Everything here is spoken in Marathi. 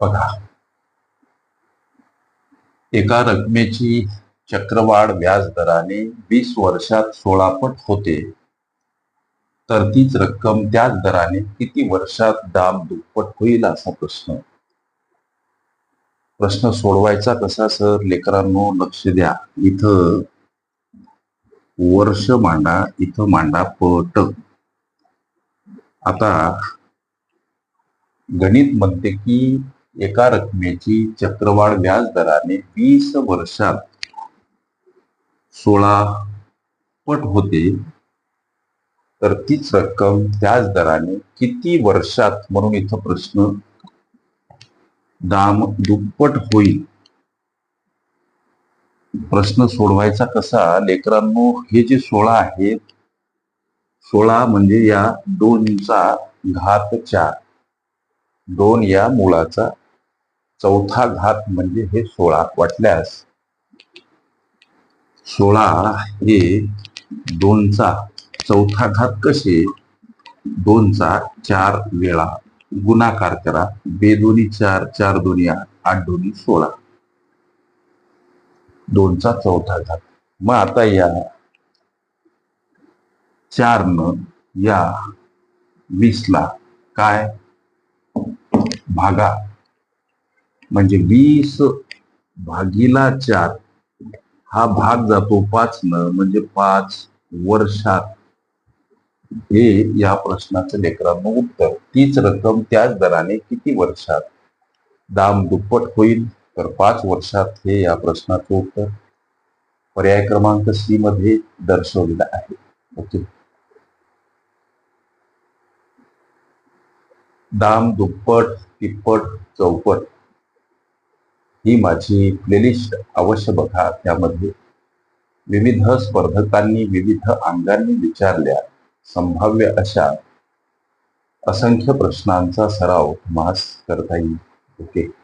बघा. एका रकमेची चक्रवाढ व्याज दराने वीस वर्षात सोळा पट होते. तर तीच रक्कम त्याच दराने किती वर्षात दाम दुप्पट होईल असा प्रश्न. प्रश्न सोडवायचा कसा सर? लेकरांनो लक्ष द्या. इथं वर्ष मांडा इथं मांडा पट. आता गणित म्हणते की एका रकमेची चक्रवाढ व्याज दराने वीस वर्षात सोळा पट होते. तर तीच रक्कम त्याच दराने किती वर्षात म्हणून इथं प्रश्न दाम दुप्पट होईल. प्रश्न सोडवायचा कसा? लेकरांनो हे जे सोळा आहेत सोळा म्हणजे या दोनचा घात चार. दोन या मुळाचा चौथा घात म्हणजे हे सोळा. वाटल्यास सोळा हे दोनचा चौथा घात कसे? दोनचा चार वेळा. गुणाकार करा. बेदोनी चार चार दोन्ही आठ आठ दोन्ही सोळा. दोनचा चौथा घात. मग आता या चार न या वीसला काय? भागा. म्हणजे वीस भागीला चार हा भाग जातो पाच न म्हणजे पाच वर्षात. हे या प्रश्नाचं लेकरांनो उत्तर. तीच रक्कम त्याच दराने किती वर्षात? दाम दुप्पट होईल तर पाच वर्षात हे या प्रश्नाचं उत्तर. पर्याय क्रमांक सी मध्ये दर्शवलेलं आहे. ओके. दाम दुप्पट तिप्पट चौपट. ही माझी प्लेलिस्ट अवश्य बघा. त्यामध्ये विविध स्पर्धकांनी विविध अंगांनी विचारल्या संभाव्य अशा असंख्य प्रश्नांचा सराव मास करता येईल. ओके.